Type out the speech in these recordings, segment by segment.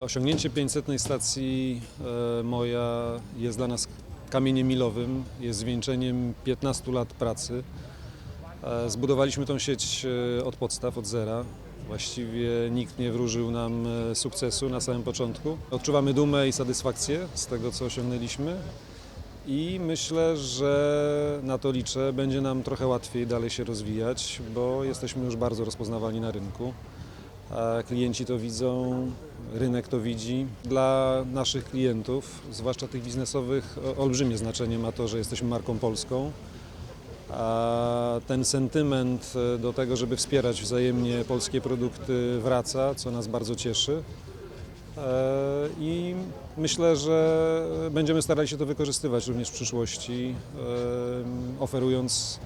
Osiągnięcie 500 stacji e, moja jest dla nas kamieniem milowym, jest zwieńczeniem 15 lat pracy. E, Zbudowaliśmy tą sieć e, od podstaw, od zera. Właściwie nikt nie wróżył nam sukcesu na samym początku. Odczuwamy dumę i satysfakcję z tego, co osiągnęliśmy. I myślę, że na to liczę. Będzie nam trochę łatwiej dalej się rozwijać, bo jesteśmy już bardzo rozpoznawalni na rynku. Klienci to widzą, rynek to widzi. Dla naszych klientów, zwłaszcza tych biznesowych, olbrzymie znaczenie ma to, że jesteśmy marką polską. A ten sentyment e, do tego, żeby wspierać wzajemnie polskie produkty wraca, co nas bardzo cieszy. E, I myślę, że będziemy starali się to wykorzystywać również w przyszłości, e, oferując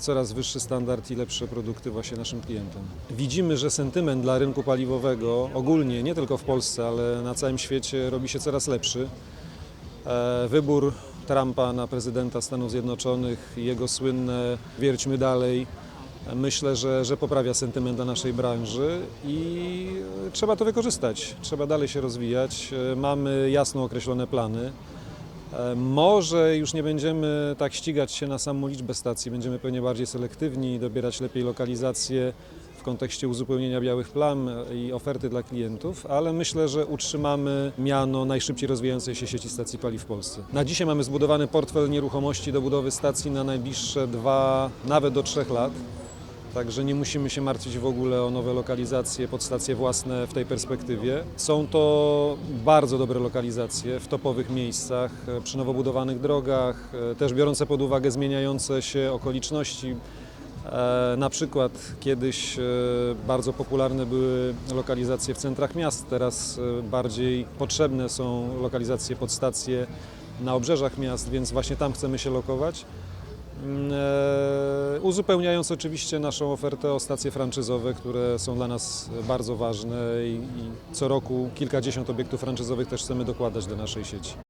coraz wyższy standard i lepsze produkty właśnie naszym klientom. Widzimy, że sentyment dla rynku paliwowego ogólnie, nie tylko w Polsce, ale na całym świecie robi się coraz lepszy. E, Wybór Trumpa na prezydenta Stanów Zjednoczonych i jego słynne wierćmy dalej, myślę, że, że poprawia sentyment dla naszej branży i trzeba to wykorzystać. Trzeba dalej się rozwijać. E, Mamy jasno określone plany. E, Może już nie będziemy tak ścigać się na samą liczbę stacji, będziemy pewnie bardziej selektywni, dobierać lepiej lokalizacje w kontekście uzupełnienia białych plam i oferty dla klientów, ale myślę, że utrzymamy miano najszybciej rozwijającej się sieci stacji paliw w Polsce. Na dzisiaj mamy zbudowany portfel nieruchomości do budowy stacji na najbliższe dwa, nawet do trzech lat. Także nie musimy się martwić w ogóle o nowe lokalizacje pod stacje własne w tej perspektywie. Są to bardzo dobre lokalizacje w topowych miejscach, e, przy nowo budowanych drogach, e, też biorące pod uwagę zmieniające się okoliczności. E, Na przykład kiedyś bardzo popularne były lokalizacje w centrach miast, teraz bardziej potrzebne są lokalizacje pod stacje na obrzeżach miast, więc właśnie tam chcemy się lokować. E, Uzupełniając oczywiście naszą ofertę o stacje franczyzowe, które są dla nas bardzo ważne i, i co roku kilkadziesiąt obiektów franczyzowych też chcemy dokładać do naszej sieci.